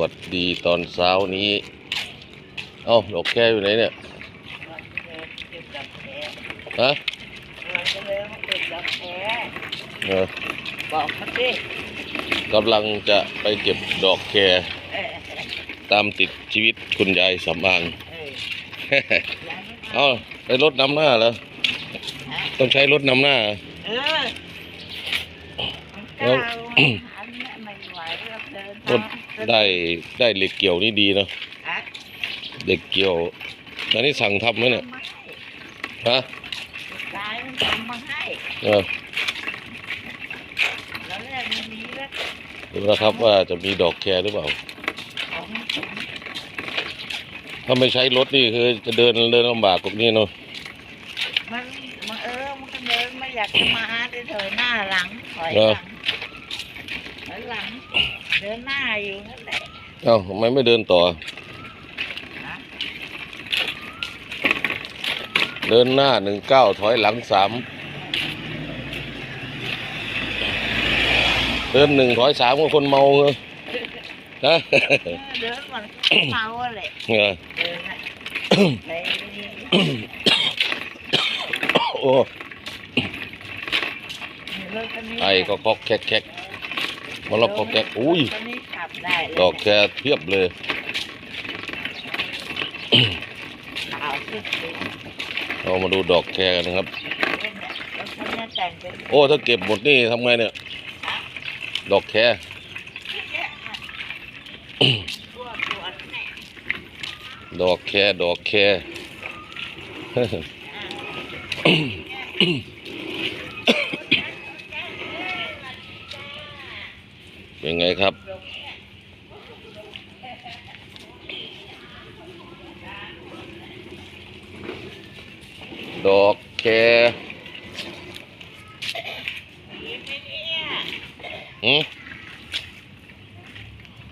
วัสดีตอนเช้านี้ เอ้าดอกแค่อยู่ไหนเนี่ยเก็บดอกแคฮะเราจะเลยมาเก็บดอกแคเออบอกเขาสิกำลังจะไปเก็บดอกแคเออตามติดชีวิตคุณยายสำอางเออยังไม่เอ้าไปรถนำหน้าเหรอฮะต้องใช้รถนำหน้าเออ เราเดินรถได้ได้เหล็กเกี่ยวนี่ดีเนาะฮะเหล็กเกี่ยวอันนี้สั่งทำไหมเนี่ยทำมาให้ฮะกายมันทำมาให้เออแล้วแรกมันมีแล้วดูนะครับว่าจะมีดอกแคหรือเปล่า ของถ้าไม่ใช้รถนี่คือจะเดินเดินลำบากกว่านี้เนาะมันมันเออมันก็เดินไม่อยากจะมาเฉยๆหน้าหลังถอยหลังถอยหลัง เดินหน้าอยู่นั่นแหละเอ้าทำไมไม่เดินต่อฮะเดินหน้าหนึ่งเก้าถอยหลังสามเดินหนึ่งถอยสามก็คนเมาเหรอฮะเออเดินมันเมาอะแหละเออเดินอะไปโอ้รถคันนี้ไอก็คอกแคกแคก มาล็อกคอกแคกอุ้ยรถคันนี้ขับได้เลยดอกแคเพียบเลยขาวสุดเรามาดูดอกแคกันนะครับๆเนี่ยรถคันนี้แต่งเป็นโอ้ ถ้าเก็บหมดนี่ทำไงเนี่ย ดอกแคเนี่ยค่ะตัวตัวเนี่ยดอกแคดอกแค เป็นไงครับ ดอกแคหืม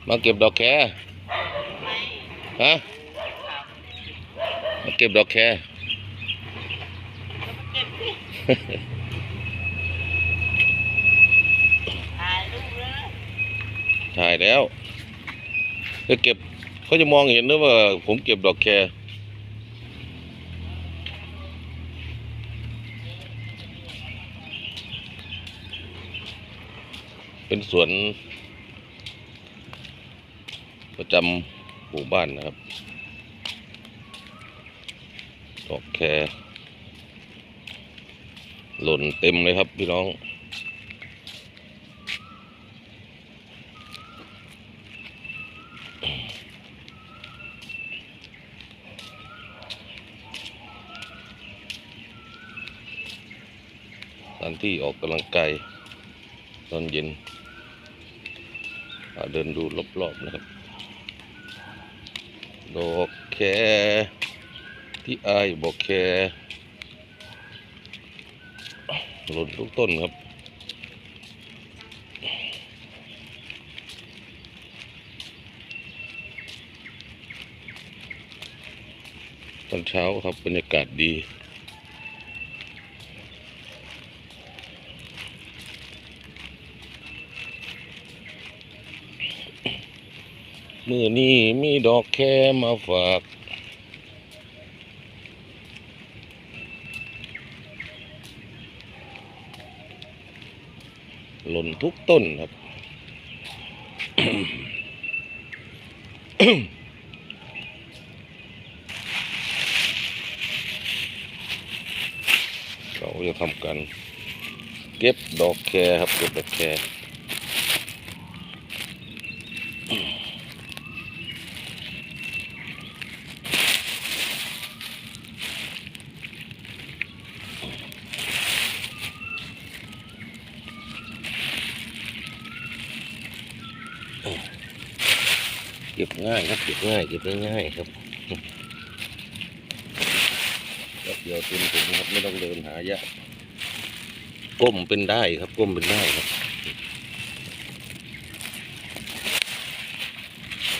มาเก็บดอกแคฮะ มาเก็บดอกแค ถ่ายรูปเลย ถ่ายแล้วจะเก็บเขาจะมองเห็นหรือว่า ผมเก็บดอกแคเป็นสวนประจำหมู่บ้านนะครับ ดอกแคหล่นเต็มเลยครับพี่น้อง ถานที่ออกกำลังกายตอนเย็นเดินดูรอบๆนะครับ ดอกแคที่อายบอกแคหล่นทุกต้นครับตอนเช้าครับบรรยากาศดี มือนี้มีดอกแค่มาฝากหล่นทุกต้นครับเราจะทำการเก็บดอกแคครับ เก็บดอกแคเก็บง่ายครับเก็บง่ายเก็บได้ง่ายครับแป๊บเดียวเต็มถุงครับไม่ต้องเดินหายากก้มเป็นได้ครับก้มเป็นได้ครับ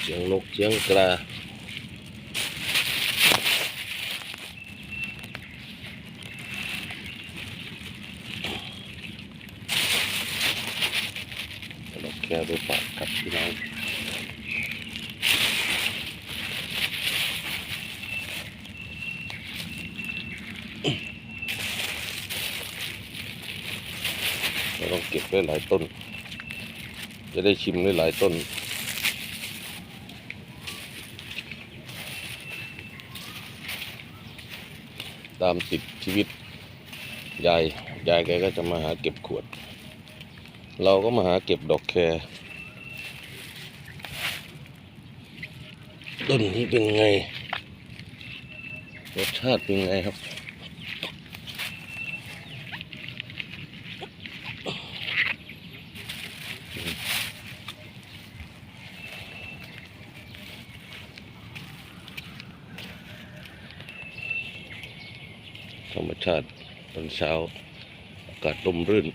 เสียงนกเสียงกระนกแก้วด้วยปากครับพี่น้อง เก็บได้หลายต้น จะได้ชิมได้หลายต้น ตามติดชีวิต ยาย ยายแกก็จะมาหาเก็บขวด เราก็มาหาเก็บดอกแครต้นนี้เป็นไง รสชาติเป็นไงครับ ธรรมชาติตอนเช้า อากาศลมรื่น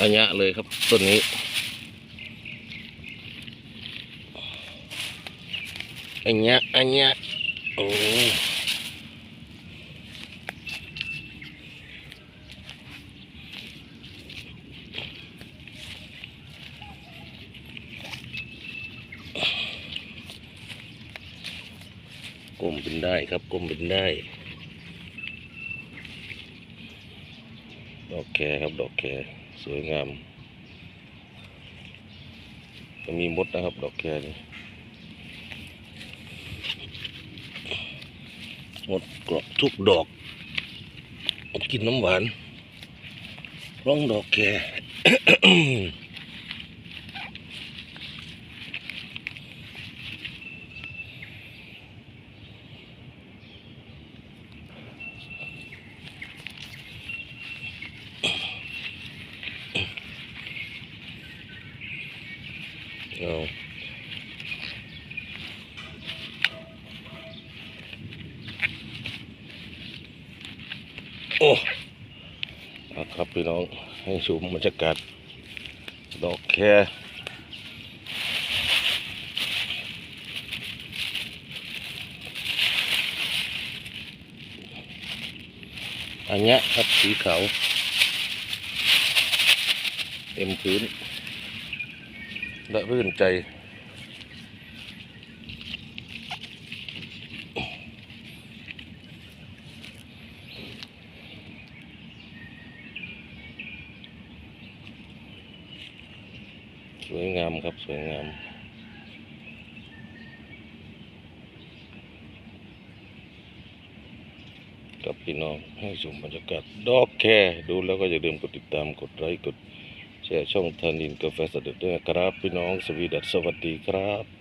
อันยะเลยครับต้นนี้ อันยะอันยะโอ้กลมเป็นได้ครับกลมเป็นได้ ดอกแคครับ ดอกแค สวยงามจะมีมดนะครับ ดอกแคนี่มดเกาะทุกดอกกินน้ำหวานร้องดอกแค เอาโอ้เอาครับพี่น้องให้ชมบรรยากาศดอกแคอันนี้ครับสีขาวเต็มพื้น และรื่นใจ สวยงามครับ สวยงามกับพี่น้องให้ชมบรรยากาศดอกแคดูแล้วก็อย่าลืมกดติดตามกดไลค์กด แชร์ช่องทานินกาแฟสดด้วยครับ พี่น้องสวีดัสสวัสดีครับ